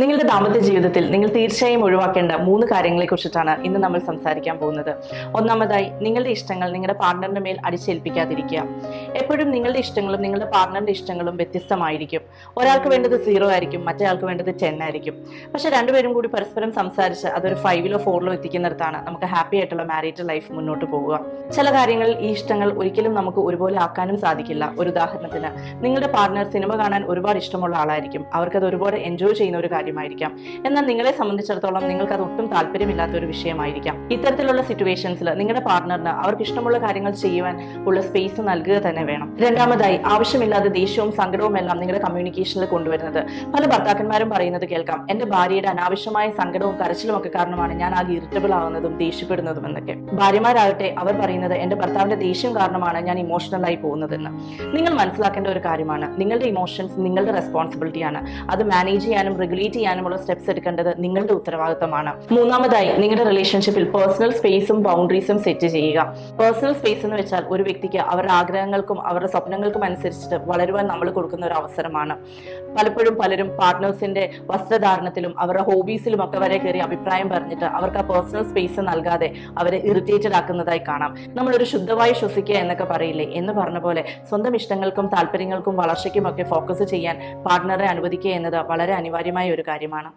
നിങ്ങളുടെ ദാമ്പത്യ ജീവിതത്തിൽ നിങ്ങൾ തീർച്ചയായും ഒഴിവാക്കേണ്ട മൂന്ന് കാര്യങ്ങളെ കുറിച്ചിട്ടാണ് ഇന്ന് നമ്മൾ സംസാരിക്കാൻ പോകുന്നത്. ഒന്നാമതായി നിങ്ങളുടെ ഇഷ്ടങ്ങൾ നിങ്ങളുടെ പാർട്ണറിന്റെ മേൽ അടിച്ചേൽപ്പിക്കാതിരിക്കുക. എപ്പോഴും നിങ്ങളുടെ ഇഷ്ടങ്ങളും നിങ്ങളുടെ പാർട്ണറിന്റെ ഇഷ്ടങ്ങളും വ്യത്യസ്തമായിരിക്കും. ഒരാൾക്ക് വേണ്ടത് സീറോ ആയിരിക്കും മറ്റേയാൾക്ക് വേണ്ടത് ടെൻ ആയിരിക്കും. പക്ഷെ രണ്ടുപേരും കൂടി പരസ്പരം സംസാരിച്ച് അതൊരു ഫൈവിലോ ഫോറിലോ എത്തിക്കുന്നിടത്താണ് നമുക്ക് ഹാപ്പി ആയിട്ടുള്ള മാരീഡ് ലൈഫ് മുന്നോട്ട് പോവുക. ചില കാര്യങ്ങളിൽ ഈ ഇഷ്ടങ്ങൾ ഒരിക്കലും നമുക്ക് ഒരുപോലെ ആക്കാനും സാധിക്കില്ല. ഒരു ഉദാഹരണത്തിന് നിങ്ങളുടെ പാർട്ണർ സിനിമ കാണാൻ ഒരുപാട് ഇഷ്ടമുള്ള ആളായിരിക്കും. അവർക്കത് ഒരുപാട് എൻജോയ് ചെയ്യുന്ന ഒരു കാര്യമായിരിക്കാം. എന്നാൽ നിങ്ങളെ സംബന്ധിച്ചിടത്തോളം നിങ്ങൾക്ക് അത് ഒട്ടും താല്പര്യമില്ലാത്ത ഒരു വിഷയമായിരിക്കാം. ഇത്തരത്തിലുള്ള സിറ്റുവേഷൻസിൽ നിങ്ങളുടെ പാർട്ണറിന് അവർക്ക് ഇഷ്ടമുള്ള കാര്യങ്ങൾ ചെയ്യുവാൻ ഉള്ള സ്പേസ് നൽകുക തന്നെ വേണം. രണ്ടാമതായി ആവശ്യമില്ലാതെ ദേഷ്യവും സങ്കടവും എല്ലാം നിങ്ങളുടെ കമ്മ്യൂണിക്കേഷനിൽ കൊണ്ടുവരുന്നത്. പല ഭർത്താക്കന്മാരും പറയുന്നത് കേൾക്കാം എന്റെ ഭാര്യയുടെ അനാവശ്യമായ സങ്കടവും കരച്ചിലും ഒക്കെ കാരണമാണ് ഞാൻ ആകെ ഇറിറ്റബിൾ ആവുന്നതും ദേഷ്യപ്പെടുന്നതും എന്നൊക്കെ. ഭാര്യമാരാകട്ടെ അവർ പറയുന്നത് എന്റെ ഭർത്താവിന്റെ ദേഷ്യം കാരണമാണ് ഞാൻ ഇമോഷണൽ ആയി പോകുന്നതെന്ന്. നിങ്ങൾ മനസ്സിലാക്കേണ്ട ഒരു കാര്യമാണ് നിങ്ങളുടെ ഇമോഷൻസ് നിങ്ങളുടെ റെസ്പോൺസിബിലിറ്റിയാണ് അത് മാനേജ് ചെയ്യാനും റെഗുലേറ്റ് ചെയ്യാനുമുള്ള സ്റ്റെപ്സ് എടുക്കേണ്ടത് നിങ്ങളുടെ ഉത്തരവാദിത്തമാണ്. മൂന്നാമതായി നിങ്ങളുടെ റിലേഷൻഷിപ്പിൽ പേഴ്സണൽ സ്പേസും ബൗണ്ടറീസും സെറ്റ് ചെയ്യുക. പേഴ്സണൽ സ്പേസ് എന്ന് വെച്ചാൽ ഒരു വ്യക്തിക്ക് അവരുടെ ആഗ്രഹങ്ങൾക്കും അവരുടെ സ്വപ്നങ്ങൾക്കും അനുസരിച്ചിട്ട് വളരുവാൻ നമ്മൾ കൊടുക്കുന്ന ഒരു അവസരമാണ്. പലപ്പോഴും പലരും പാർട്ട്നേഴ്സിന്റെ വസ്ത്രധാരണത്തിലും അവരുടെ ഹോബീസിലും ഒക്കെ വരെ കയറി അഭിപ്രായം പറഞ്ഞിട്ട് അവർക്ക് ആ പേഴ്സണൽ സ്പേസ് നൽകാതെ അവരെ ഇറിറ്റേറ്റഡ് ആക്കുന്നതായി കാണാം. നമ്മളൊരു ശുദ്ധമായി ശ്വസിക്കുക എന്നൊക്കെ പറയില്ലേ? എന്ന് പറഞ്ഞ പോലെ സ്വന്തം ഇഷ്ടങ്ങൾക്കും താല്പര്യങ്ങൾക്കും വളർച്ചയ്ക്കും ഒക്കെ ഫോക്കസ് ചെയ്യാൻ പാർട്ട്ണറെ അനുവദിക്കുക എന്നത് വളരെ അനിവാര്യമായ ഒരു കാര്യമാണ്.